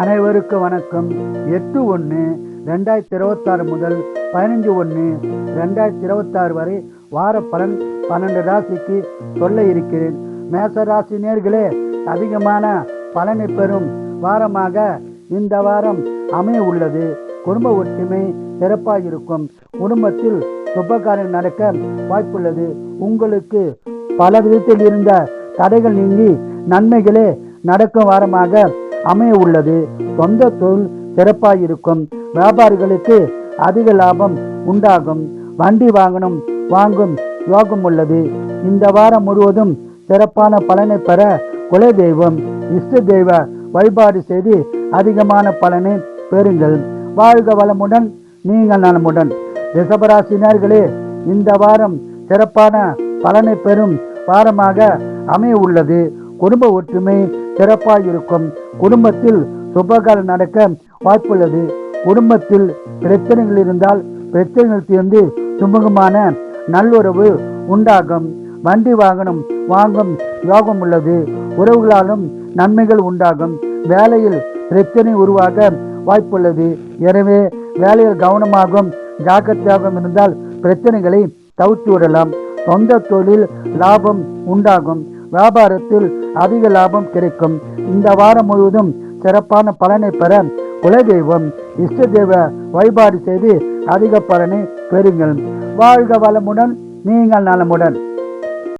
அனைவருக்கும் வணக்கம். எட்டு ஒன்று ரெண்டாயிரத்தி இருபத்தாறு முதல் பதினஞ்சு ஒன்று ரெண்டாயிரத்தி இருபத்தாறு வரை வார பலன் பன்னெண்டு ராசிக்கு சொல்ல இருக்கிறேன். மேச ராசி நேர்களே அதிகமான பலனை பெறும் வாரமாக இந்த வாரம் அமைய உள்ளது. குடும்ப ஒற்றுமை சிறப்பாக இருக்கும். குடும்பத்தில் சுபகாரியம் நடக்க வாய்ப்புள்ளது. உங்களுக்கு பல விதத்தில் இருந்த தடைகள் நீங்கி நன்மைகளே நடக்கும் வாரமாக அமைய உள்ளது சொந்த தொழில் சிறப்பாக இருக்கும் வியாபாரிகளுக்கு அதிக லாபம் உண்டாகும். வண்டி வாங்கணும் வாங்கும் யோகம் உள்ளது. இந்த வாரம் முழுவதும் சிறப்பான பலனை பெற குல தெய்வம் இஷ்ட தெய்வ வழிபாடு செய்து அதிகமான பலனை பெறுங்கள். வாழ்க வளமுடன் நீங்கள் நலமுடன். ரிஷபராசினியர்களே இந்த வாரம் சிறப்பான பலனை பெறும் வாரமாக அமைய உள்ளது குடும்ப ஒற்றுமை சிறப்பாக இருக்கும். குடும்பத்தில் சுபகாலம் நடக்க வாய்ப்புள்ளது. குடும்பத்தில் பிரச்சனைகள் இருந்தால் பிரச்சனைகள் தீர்ந்து சுமூகமான நல்லுறவு உண்டாகும். வண்டி வாகனம் வாங்கும் யோகம் உள்ளது. உறவுகளாலும் நன்மைகள் உண்டாகும். வேலையில் பிரச்சனை உருவாக வாய்ப்புள்ளது. எனவே வேலையில் கவனமாகவும் ஜாக்கிரதையாகவும் இருந்தால் பிரச்சனைகளை தவிர்த்து விடலாம். சொந்த தொழில் லாபம் உண்டாகும். வியாபாரத்தில் அதிக லாபம் கிடைக்கும். இந்த வாரம் முழுவதும் சிறப்பான பலனை பெற குலதெய்வம் இஷ்ட தெய்வ வழிபாடு செய்து அதிக பலனை பெறுங்கள். வாழ்க வளமுடன் நீங்கள் நலமுடன்.